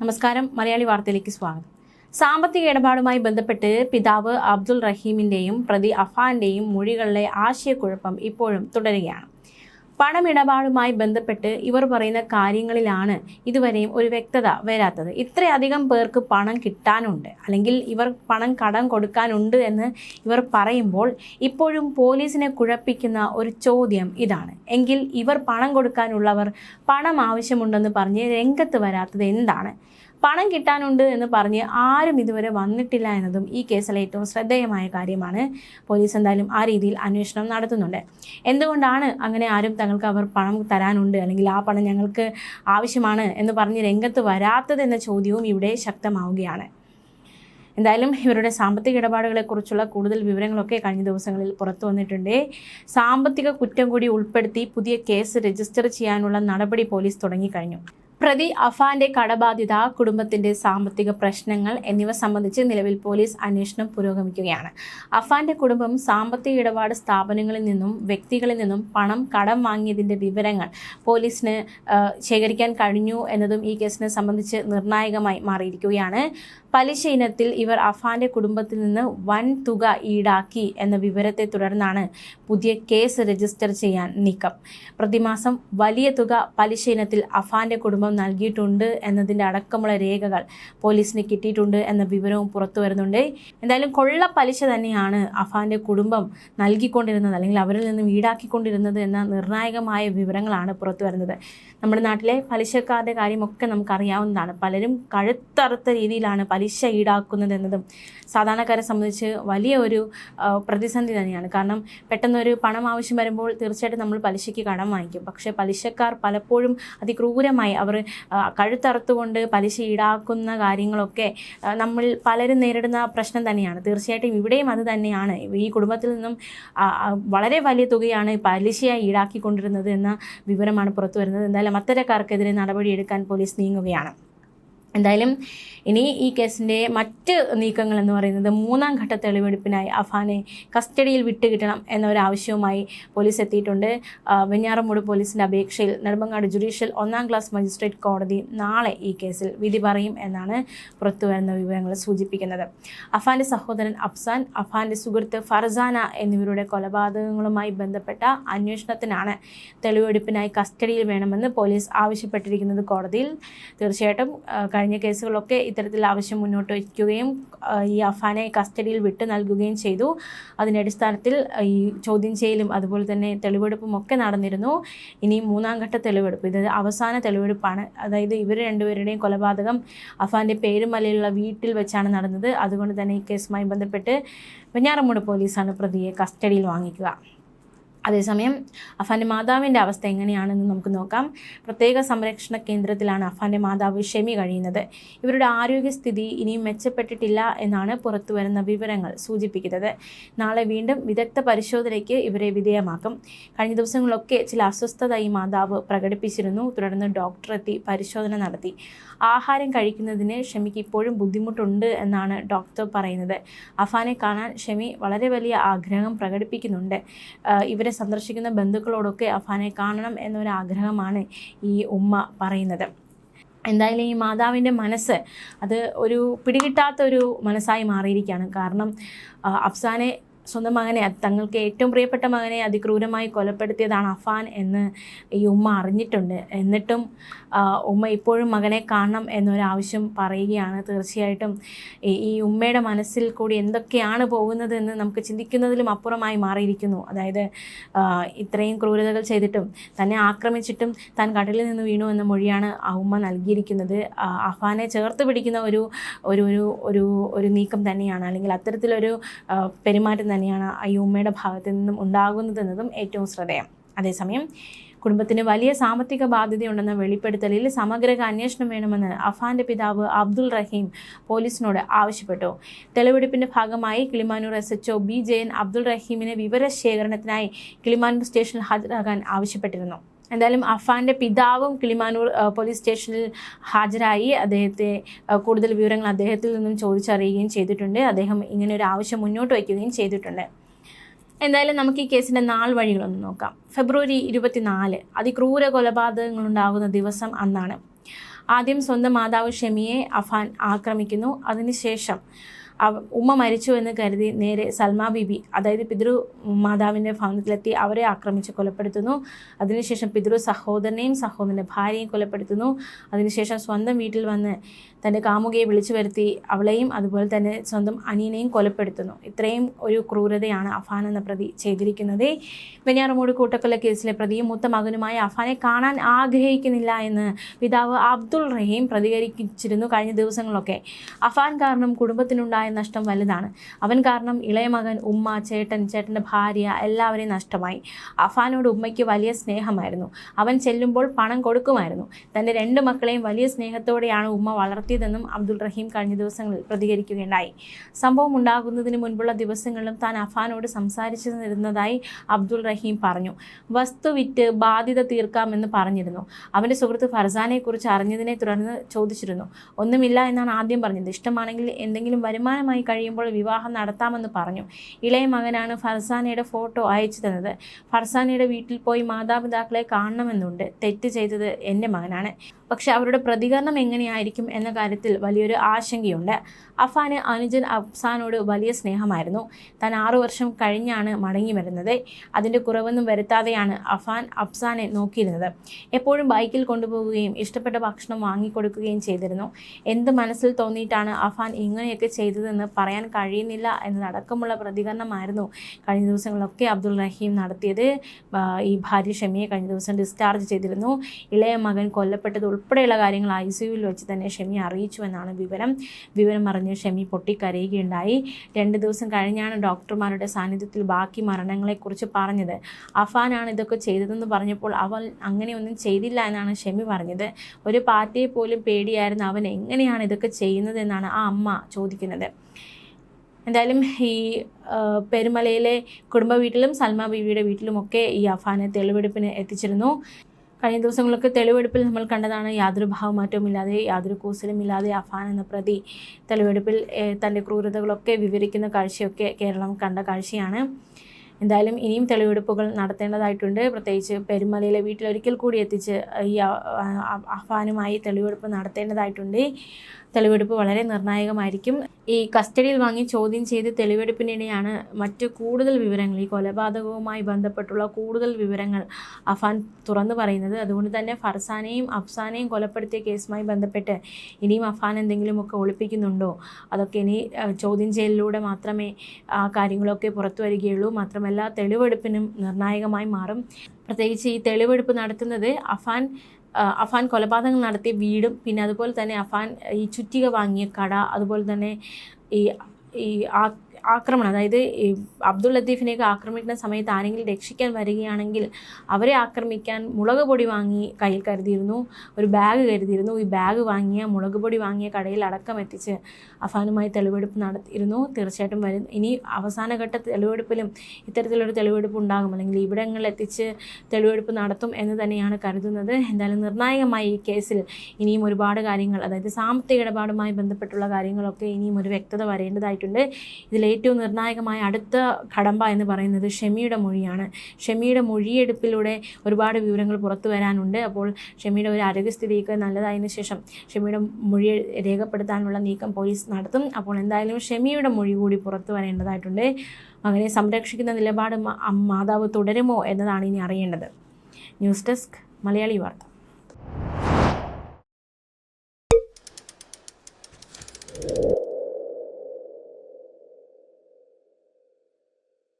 നമസ്കാരം. മലയാളി വാർത്തയിലേക്ക് സ്വാഗതം. സാമ്പത്തിക ഇടപാടുമായി ബന്ധപ്പെട്ട് പിതാവ് അബ്ദുൾ റഹീമിന്റെയും പ്രതി അഫാന്റെയും മൊഴികളിലെ ആശയക്കുഴപ്പം ഇപ്പോഴും തുടരുകയാണ്. പണമിടപാടുമായി ബന്ധപ്പെട്ട് ഇവർ പറയുന്ന കാര്യങ്ങളിലാണ് ഇതുവരെയും ഒരു വ്യക്തത വരാത്തത്. ഇത്രയധികം പേർക്ക് പണം കിട്ടാനുണ്ട്. അല്ലെങ്കിൽ ഇവർ പണം കടം കൊടുക്കാനുണ്ട് എന്ന് ഇവർ പറയുമ്പോൾ ഇപ്പോഴും പോലീസിനെ കുഴപ്പിക്കുന്ന ഒരു ചോദ്യം ഇതാണ്. എങ്കിൽ ഇവർ പണം കൊടുക്കാനുള്ളവർ പണം ആവശ്യമുണ്ടെന്ന് പറഞ്ഞ് രംഗത്ത് വരാത്തത് എന്താണ്? പണം കിട്ടാനുണ്ട് എന്ന് പറഞ്ഞ് ആരും ഇതുവരെ വന്നിട്ടില്ല എന്നതും ഈ കേസിലെ ഏറ്റവും ശ്രദ്ധേയമായ കാര്യമാണ്. പോലീസ് എന്തായാലും ആ രീതിയിൽ അന്വേഷണം നടത്തുന്നുണ്ട്. എന്തുകൊണ്ടാണ് അങ്ങനെ ആരും തങ്ങൾക്ക് അവർ പണം തരാനുണ്ട് അല്ലെങ്കിൽ ആ പണം ഞങ്ങൾക്ക് ആവശ്യമാണ് എന്ന് പറഞ്ഞ് രംഗത്ത് വരാത്തതെന്ന ചോദ്യവും ഇവിടെ ശക്തമാവുകയാണ്. എന്തായാലും ഇവരുടെ സാമ്പത്തിക ഇടപാടുകളെക്കുറിച്ചുള്ള കൂടുതൽ വിവരങ്ങളൊക്കെ കഴിഞ്ഞ ദിവസങ്ങളിൽ പുറത്തു വന്നിട്ടുണ്ട്. സാമ്പത്തിക കുറ്റം കൂടി ഉൾപ്പെടുത്തി പുതിയ കേസ് രജിസ്റ്റർ ചെയ്യാനുള്ള നടപടി പോലീസ് തുടങ്ങിക്കഴിഞ്ഞു. പ്രതി അഫാന്റെ കടബാധ്യത കുടുംബത്തിന്റെ സാമ്പത്തിക പ്രശ്നങ്ങൾ എന്നിവ സംബന്ധിച്ച് നിലവിൽ പോലീസ് അന്വേഷണം പുരോഗമിക്കുകയാണ്. അഫാന്റെ കുടുംബം സാമ്പത്തിക ഇടപാട് സ്ഥാപനങ്ങളിൽ നിന്നും വ്യക്തികളിൽ നിന്നും പണം കടം വാങ്ങിയതിന്റെ വിവരങ്ങൾ പോലീസിന് ശേഖരിക്കാൻ കഴിഞ്ഞു എന്നതും ഈ കേസിനെ സംബന്ധിച്ച് നിർണായകമായി മാറിയിരിക്കുകയാണ്. പലിശ ഇനത്തിൽ ഇവർ അഫാന്റെ കുടുംബത്തിൽ നിന്ന് വൻ തുക ഈടാക്കി എന്ന വിവരത്തെ തുടർന്നാണ് പുതിയ കേസ് രജിസ്റ്റർ ചെയ്യാൻ നീക്കം. പ്രതിമാസം വലിയ തുക പലിശ ഇനത്തിൽ അഫാന്റെ കുടുംബം നൽകിയിട്ടുണ്ട് എന്നതിന്റെ അടക്കമുള്ള രേഖകൾ പോലീസിന് കിട്ടിയിട്ടുണ്ട് എന്ന വിവരവും പുറത്തു വരുന്നുണ്ട്. എന്തായാലും കൊള്ള പലിശ തന്നെയാണ് അഫാന്റെ കുടുംബം നൽകിക്കൊണ്ടിരുന്നത് അല്ലെങ്കിൽ അവരിൽ നിന്നും ഈടാക്കിക്കൊണ്ടിരുന്നത് എന്ന നിർണായകമായ വിവരങ്ങളാണ് പുറത്തു വരുന്നത്. നമ്മുടെ നാട്ടിലെ പലിശക്കാരുടെ കാര്യമൊക്കെ നമുക്കറിയാവുന്നതാണ്. പലരും കഴുത്തറുത്ത രീതിയിലാണ് പലിശ ഈടാക്കുന്നതെന്നതും സാധാരണക്കാരെ സംബന്ധിച്ച് വലിയ ഒരു പ്രതിസന്ധി തന്നെയാണ്. കാരണം പെട്ടെന്നൊരു പണം ആവശ്യം വരുമ്പോൾ തീർച്ചയായിട്ടും നമ്മൾ പലിശയ്ക്ക് കടം വാങ്ങിക്കും. പക്ഷേ പലിശക്കാർ പലപ്പോഴും അതിക്രൂരമായി അവർ കഴുത്തറുത്തുകൊണ്ട് പലിശ ഈടാക്കുന്ന കാര്യങ്ങളൊക്കെ നമ്മൾ പലരും നേരിടുന്ന പ്രശ്നം തന്നെയാണ്. തീർച്ചയായിട്ടും ഇവിടെയും അത് തന്നെയാണ്. ഈ കുടുംബത്തിൽ നിന്നും വളരെ വലിയ തുകയാണ് പലിശയായി ഈടാക്കിക്കൊണ്ടിരുന്നത് എന്ന വിവരമാണ് പുറത്തു വരുന്നത്. എന്തായാലും അത്തരക്കാർക്കെതിരെ നടപടിയെടുക്കാൻ പോലീസ് നീങ്ങുകയാണ്. എന്തായാലും ഇനി ഈ കേസിന്റെ മറ്റ് നീക്കങ്ങൾ എന്ന് പറയുന്നത് മൂന്നാം ഘട്ട തെളിവെടുപ്പിനായി അഫാനെ കസ്റ്റഡിയിൽ വിട്ടുകിട്ടണം എന്നൊരാവശ്യവുമായി പോലീസ് എത്തിയിട്ടുണ്ട്. വെഞ്ഞാറമൂട് പോലീസിന്റെ അപേക്ഷയിൽ നെടുമ്പങ്ങാട് ജുഡീഷ്യൽ ഒന്നാം ക്ലാസ് മജിസ്ട്രേറ്റ് കോടതി നാളെ ഈ കേസിൽ വിധി പറയും എന്നാണ് പുറത്തുവരുന്ന വിവരങ്ങൾ സൂചിപ്പിക്കുന്നത്. അഫാന്റെ സഹോദരൻ അഫ്സാൻ അഫാന്റെ സുഹൃത്ത് ഫർസാന എന്നിവരുടെ കൊലപാതകങ്ങളുമായി ബന്ധപ്പെട്ട അന്വേഷണത്തിനാണ് തെളിവെടുപ്പിനായി കസ്റ്റഡിയിൽ വേണമെന്ന് പോലീസ് ആവശ്യപ്പെട്ടിരിക്കുന്നത് കോടതിയിൽ. തീർച്ചയായിട്ടും കഴിഞ്ഞ കേസുകളൊക്കെ ഇത്തരത്തിൽ ആവശ്യം മുന്നോട്ട് വയ്ക്കുകയും ഈ അഫാനെ കസ്റ്റഡിയിൽ വിട്ടു നൽകുകയും ചെയ്തു. അതിന്റെ അടിസ്ഥാനത്തിൽ ഈ ചോദ്യം ചെയ്യലും അതുപോലെ തന്നെ തെളിവെടുപ്പും ഒക്കെ നടന്നിരുന്നു. ഇനി മൂന്നാം ഘട്ട തെളിവെടുപ്പ് ഇത് അവസാന തെളിവെടുപ്പാണ്. അതായത് ഇവർ രണ്ടുപേരുടെയും കൊലപാതകം അഫാന്റെ പേരുമലയിലുള്ള വീട്ടിൽ വെച്ചാണ് നടന്നത്. അതുകൊണ്ട് തന്നെ ഈ കേസുമായി ബന്ധപ്പെട്ട് വെഞ്ഞാറമൂട് പോലീസാണ് പ്രതിയെ കസ്റ്റഡിയിൽ വാങ്ങിക്കുക. അതേസമയം അഫാന്റെ മാതാവിന്റെ അവസ്ഥ എങ്ങനെയാണെന്ന് നമുക്ക് നോക്കാം. പ്രത്യേക സംരക്ഷണ കേന്ദ്രത്തിലാണ് അഫാന്റെ മാതാവ് ഷെമി കഴിയുന്നത്. ഇവരുടെ ആരോഗ്യസ്ഥിതി ഇനിയും മെച്ചപ്പെട്ടിട്ടില്ല എന്നാണ് പുറത്തു വരുന്ന വിവരങ്ങൾ സൂചിപ്പിക്കുന്നത്. നാളെ വീണ്ടും വിദഗ്ധ പരിശോധനയ്ക്ക് ഇവരെ വിധേയമാക്കും. കഴിഞ്ഞ ദിവസങ്ങളൊക്കെ ചില അസ്വസ്ഥത ഈ മാതാവ് പ്രകടിപ്പിച്ചിരുന്നു. തുടർന്ന് ഡോക്ടർ എത്തി പരിശോധന നടത്തി. ആഹാരം കഴിക്കുന്നതിന് ഷെമിക്ക് ഇപ്പോഴും ബുദ്ധിമുട്ടുണ്ട് എന്നാണ് ഡോക്ടർ പറയുന്നത്. അഫാനെ കാണാൻ ഷെമി വളരെ വലിയ ആഗ്രഹം പ്രകടിപ്പിക്കുന്നുണ്ട്. ഇവരെ സന്ദർശിക്കുന്ന ബന്ധുക്കളോടൊക്കെ അഫാനെ കാണണം എന്നൊരു ആഗ്രഹമാണ് ഈ ഉമ്മ പറയുന്നത്. എന്തായാലും ഈ മാതാവിന്റെ മനസ്സ് അത് ഒരു പിടികിട്ടാത്തൊരു മനസ്സായി മാറിയിരിക്കുകയാണ്. കാരണം അഫ്സാനെ സ്വന്തം മകനെ തങ്ങൾക്ക് ഏറ്റവും പ്രിയപ്പെട്ട മകനെ അതിക്രൂരമായി കൊലപ്പെടുത്തിയതാണ് അഫാൻ എന്ന് ഈ ഉമ്മ അറിഞ്ഞിട്ടുണ്ട്. എന്നിട്ടും ഉമ്മ ഇപ്പോഴും മകനെ കാണണം എന്നൊരാവശ്യം പറയുകയാണ്. തീർച്ചയായിട്ടും ഈ ഉമ്മയുടെ മനസ്സിൽ കൂടി എന്തൊക്കെയാണ് പോകുന്നത് എന്ന് നമുക്ക് ചിന്തിക്കുന്നതിലും അപ്പുറമായി മാറിയിരിക്കുന്നു. അതായത് ഇത്രയും ക്രൂരതകൾ ചെയ്തിട്ടും തന്നെ ആക്രമിച്ചിട്ടും താൻ കടലിൽ നിന്ന് വീണു എന്ന മൊഴിയാണ് ആ ഉമ്മ നൽകിയിരിക്കുന്നത്. അഫാനെ ചേർത്ത് പിടിക്കുന്ന ഒരു ഒരു ഒരു ഒരു നീക്കം തന്നെയാണ്. അല്ലെങ്കിൽ അത്തരത്തിലൊരു പെരുമാറ്റം തന്നെയാണ് അയ്യൂമ്മയുടെ ഭാഗത്തു നിന്നും ഉണ്ടാകുന്നതെന്നതും ഏറ്റവും ശ്രദ്ധേയം. അതേസമയം കുടുംബത്തിന് വലിയ സാമ്പത്തിക ബാധ്യതയുണ്ടെന്ന വെളിപ്പെടുത്തലിൽ സമഗ്ര അന്വേഷണം വേണമെന്ന് അഫാന്റെ പിതാവ് അബ്ദുൾ റഹീം പോലീസിനോട് ആവശ്യപ്പെട്ടു. തെളിവെടുപ്പിന്റെ ഭാഗമായി Kilimanoor S HO B Jayan Abdul റഹീമിനെ വിവരശേഖരണത്തിനായി കിളിമാനൂർ സ്റ്റേഷനിൽ ഹാജരാകാൻ ആവശ്യപ്പെട്ടിരുന്നു. എന്തായാലും അഫാന്റെ പിതാവും കിളിമാനൂർ പോലീസ് സ്റ്റേഷനിൽ ഹാജരായി. അദ്ദേഹത്തെ കൂടുതൽ വിവരങ്ങൾ അദ്ദേഹത്തിൽ നിന്നും ചോദിച്ചറിയുകയും ചെയ്തിട്ടുണ്ട്. അദ്ദേഹം ഇങ്ങനെ ഒരു ആവശ്യം മുന്നോട്ട് വയ്ക്കുകയും ചെയ്തിട്ടുണ്ട്. എന്തായാലും നമുക്ക് ഈ കേസിന്റെ നാൾ വഴികളൊന്ന് നോക്കാം. ഫെബ്രുവരി ഇരുപത്തിനാല് അതിക്രൂര കൊലപാതകങ്ങൾ ഉണ്ടാകുന്ന ദിവസം അന്നാണ്. ആദ്യം സ്വന്തം മാതാവ് ഷെമിയെ അഫാൻ ആക്രമിക്കുന്നു. അതിനുശേഷം ഉമ്മ മരിച്ചു എന്ന് കരുതി നേരെ സൽമാ ബിബി അതായത് പിതൃ മാതാവിന്റെ ഭവനത്തിലെത്തി അവരെ ആക്രമിച്ച് കൊലപ്പെടുത്തുന്നു. അതിനുശേഷം പിതൃ സഹോദരനെയും സഹോദരന്റെ ഭാര്യയും കൊലപ്പെടുത്തുന്നു. അതിനുശേഷം സ്വന്തം വീട്ടിൽ വന്ന് തന്റെ കാമുകയെ വിളിച്ചു വരുത്തി അവളെയും അതുപോലെ തന്നെ സ്വന്തം അനിയനെയും കൊലപ്പെടുത്തുന്നു. ഇത്രയും ഒരു ക്രൂരതയാണ് അഫാൻ എന്ന പ്രതി ചെയ്തിരിക്കുന്നത്. വെഞ്ഞാറമൂട് കൂട്ടക്കൊല കേസിലെ പ്രതിയും മൂത്ത മകനുമായ അഫാനെ കാണാൻ ആഗ്രഹിക്കുന്നില്ല എന്ന് പിതാവ് അബ്ദുൾ റഹീം പ്രതികരിച്ചിരുന്നു കഴിഞ്ഞ ദിവസങ്ങളൊക്കെ. അഫാൻ കാരണം കുടുംബത്തിനുണ്ടായ നഷ്ടം വലുതാണ്. അവൻ കാരണം ഇളയ മകൻ ഉമ്മ ചേട്ടൻ ചേട്ടന്റെ ഭാര്യ എല്ലാവരെയും നഷ്ടമായി. അഫാനോട് ഉമ്മയ്ക്ക് വലിയ സ്നേഹമായിരുന്നു. അവൻ ചെല്ലുമ്പോൾ പണം കൊടുക്കുമായിരുന്നു. തന്റെ രണ്ട് മക്കളെയും വലിയ സ്നേഹത്തോടെയാണ് ഉമ്മ വളർത്തിയതെന്നും അബ്ദുൾ റഹീം കഴിഞ്ഞ ദിവസങ്ങളിൽ പ്രതികരിക്കുകയുണ്ടായി. സംഭവം ഉണ്ടാകുന്നതിന് മുൻപുള്ള ദിവസങ്ങളിലും താൻ അഫാനോട് സംസാരിച്ചിരുന്നതായി അബ്ദുൾ റഹീം പറഞ്ഞു. വസ്തു വിറ്റ് ബാധ്യത തീർക്കാമെന്ന് പറഞ്ഞിരുന്നു. അവന്റെ സുഹൃത്ത് ഫർസാനെക്കുറിച്ച് അറിഞ്ഞതിനെ തുടർന്ന് ചോദിച്ചിരുന്നു. ഒന്നുമില്ല എന്നാണ് ആദ്യം പറഞ്ഞത്. ഇഷ്ടമാണെങ്കിൽ എന്തെങ്കിലും വരുമാനമായി കഴിയുമ്പോൾ വിവാഹം നടത്താമെന്ന് പറഞ്ഞു. ഇളയ മകനാണ് ഫർസാനയുടെ ഫോട്ടോ അയച്ചു തന്നത്. ഫർസാനയുടെ വീട്ടിൽ പോയി മാതാപിതാക്കളെ കാണണമെന്നുണ്ട്. തെറ്റ് ചെയ്തത് എന്റെ മകനാണ്. പക്ഷെ അവരുടെ പ്രതികരണം എങ്ങനെയായിരിക്കും എന്ന കാര്യത്തിൽ വലിയൊരു ആശങ്കയുണ്ട്. അഫാന് അനുജൻ അഫ്സാനോട് വലിയ സ്നേഹമായിരുന്നു. താൻ ആറു വർഷം കഴിഞ്ഞാണ് മടങ്ങി വരുന്നത്. അതിന്റെ കുറവൊന്നും വരുത്താതെയാണ് അഫാൻ അഫ്സാനെ നോക്കിയിരുന്നത്. എപ്പോഴും ബൈക്കിൽ കൊണ്ടുപോകുകയും ഇഷ്ടപ്പെട്ട ഭക്ഷണം വാങ്ങിക്കൊടുക്കുകയും ചെയ്തിരുന്നു. എന്ത് മനസ്സിൽ തോന്നിയിട്ടാണ് അഫാൻ ഇങ്ങനെയൊക്കെ ചെയ്തതെന്ന് പറയാൻ കഴിയുന്നില്ല എന്നതടക്കമുള്ള പ്രതികരണമായിരുന്നു കഴിഞ്ഞ ദിവസങ്ങളൊക്കെ അബ്ദുൾ റഹീം നടത്തിയത്. ഈ ഭാര്യ ഷമിയെ കഴിഞ്ഞ ദിവസം ഡിസ്ചാർജ് ചെയ്തിരുന്നു. ഇളയ മകൻ കൊല്ലപ്പെട്ടത് ഉൾപ്പെടെയുള്ള കാര്യങ്ങൾ ഐ സിയുവിൽ വെച്ച് തന്നെ ഷെമി അറിയിച്ചു എന്നാണ് വിവരം. വിവരം അറിഞ്ഞ് ഷെമി പൊട്ടിക്കരയുകയുണ്ടായി. രണ്ട് ദിവസം കഴിഞ്ഞാണ് ഡോക്ടർമാരുടെ സാന്നിധ്യത്തിൽ ബാക്കി മരണങ്ങളെക്കുറിച്ച് പറഞ്ഞത്. അഫാനാണ് ഇതൊക്കെ ചെയ്തതെന്ന് പറഞ്ഞപ്പോൾ അവൻ അങ്ങനെയൊന്നും ചെയ്തില്ല എന്നാണ് ഷെമി പറഞ്ഞത്. ഒരു പാർട്ടിയെ പോലും പേടിയായിരുന്നു അവൻ എങ്ങനെയാണ് ഇതൊക്കെ ചെയ്യുന്നത് എന്നാണ് ആ അമ്മ ചോദിക്കുന്നത്. എന്തായാലും ഈ പെരുമലയിലെ കുടുംബ വീട്ടിലും സൽമ ബീവിയുടെ വീട്ടിലുമൊക്കെ ഈ അഫാനെ തെളിവെടുപ്പിന് എത്തിച്ചിരുന്നു. കഴിഞ്ഞ ദിവസങ്ങളൊക്കെ തെളിവെടുപ്പിൽ നമ്മൾ കണ്ടതാണ് യാതൊരു ഭാവമാറ്റവുമില്ലാതെ യാതൊരു കൂസലുമില്ലാതെ അഫാൻ എന്ന പ്രതി തെളിവെടുപ്പിൽ തന്റെ ക്രൂരതകളൊക്കെ വിവരിക്കുന്ന കാഴ്ചയൊക്കെ കേരളം കണ്ട കാഴ്ചയാണ്. എന്തായാലും ഇനിയും തെളിവെടുപ്പുകൾ നടത്തേണ്ടതായിട്ടുണ്ട്. പ്രത്യേകിച്ച് പെരുമലയിലെ വീട്ടിലൊരിക്കൽ കൂടി എത്തിച്ച് ഈ അഫാനുമായി തെളിവെടുപ്പ് നടത്തേണ്ടതായിട്ടുണ്ട്. തെളിവെടുപ്പ് വളരെ നിർണായകമായിരിക്കും. ഈ കസ്റ്റഡിയിൽ വാങ്ങി ചോദ്യം ചെയ്ത് തെളിവെടുപ്പിനിടെയാണ് മറ്റ് കൂടുതൽ വിവരങ്ങൾ ഈ കൊലപാതകവുമായി ബന്ധപ്പെട്ടുള്ള കൂടുതൽ വിവരങ്ങൾ അഫാൻ തുറന്നു പറയുന്നത്. അതുകൊണ്ട് തന്നെ ഫർസാനെയും അഫ്സാനെയും കൊലപ്പെടുത്തിയ കേസുമായി ബന്ധപ്പെട്ട് ഇനിയും അഫാൻ എന്തെങ്കിലുമൊക്കെ ഒളിപ്പിക്കുന്നുണ്ടോ? അതൊക്കെ ഇനി ചോദ്യം ചെയ്യലിലൂടെ മാത്രമേ ആ കാര്യങ്ങളൊക്കെ പുറത്തു വരികയുള്ളൂ. മാത്രമല്ല തെളിവെടുപ്പിനും നിർണായകമായി മാറും. പ്രത്യേകിച്ച് ഈ തെളിവെടുപ്പ് നടത്തുന്നത് അഫാൻ അഫാൻ കൊലപാതകം നടത്തിയ വീടും പിന്നെ അതുപോലെ തന്നെ അഫാൻ ഈ ചുറ്റിക വാങ്ങിയ കട അതുപോലെ തന്നെ ഈ ഈ ആ- ആക്രമണം അതായത് അബ്ദുൾ ലത്തീഫിനെയൊക്കെ ആക്രമിക്കുന്ന സമയത്ത് ആരെങ്കിലും രക്ഷിക്കാൻ വരികയാണെങ്കിൽ അവരെ ആക്രമിക്കാൻ മുളക് പൊടി വാങ്ങി കയ്യിൽ കരുതിയിരുന്നു ഒരു ബാഗ് കരുതിയിരുന്നു. ഈ ബാഗ് വാങ്ങിയ മുളക് പൊടി വാങ്ങിയ കടയിൽ അടക്കം എത്തിച്ച് അഫാനുമായി തെളിവെടുപ്പ് നടത്തിയിരുന്നു. തീർച്ചയായിട്ടും വരും. ഇനി അവസാനഘട്ട തെളിവെടുപ്പിലും ഇത്തരത്തിലൊരു തെളിവെടുപ്പ് ഉണ്ടാകും. അല്ലെങ്കിൽ ഇവിടങ്ങളിൽ എത്തിച്ച് തെളിവെടുപ്പ് നടത്തും എന്ന് തന്നെയാണ് കരുതുന്നത്. എന്തായാലും നിർണായകമായി ഈ കേസിൽ ഇനിയും ഒരുപാട് കാര്യങ്ങൾ അതായത് സാമ്പത്തിക ഇടപാടുമായി ബന്ധപ്പെട്ടുള്ള കാര്യങ്ങളൊക്കെ ഇനിയും ഒരു വ്യക്തത വരേണ്ടതായിട്ടുണ്ട്. ഇതിൽ ഏറ്റവും നിർണായകമായ അടുത്ത കടമ്പ എന്ന് പറയുന്നത് ഷെമിയുടെ മൊഴിയാണ്. ഷെമിയുടെ മൊഴിയെടുപ്പിലൂടെ ഒരുപാട് വിവരങ്ങൾ പുറത്തു വരാനുണ്ട്. അപ്പോൾ ഷെമിയുടെ ഒരു ആരോഗ്യസ്ഥിതിയൊക്കെ നല്ലതായതിനു ശേഷം ഷെമിയുടെ മൊഴി രേഖപ്പെടുത്താനുള്ള നീക്കം പോലീസ് നടത്തും. അപ്പോൾ എന്തായാലും ഷെമിയുടെ മൊഴി കൂടി പുറത്തു വരേണ്ടതായിട്ടുണ്ട്. അങ്ങനെ സംരക്ഷിക്കുന്ന നിലപാട് മാതാവ് തുടരുമോ എന്നതാണ് ഇനി അറിയേണ്ടത്. ന്യൂസ് ഡെസ്ക് മലയാളി വാർത്ത.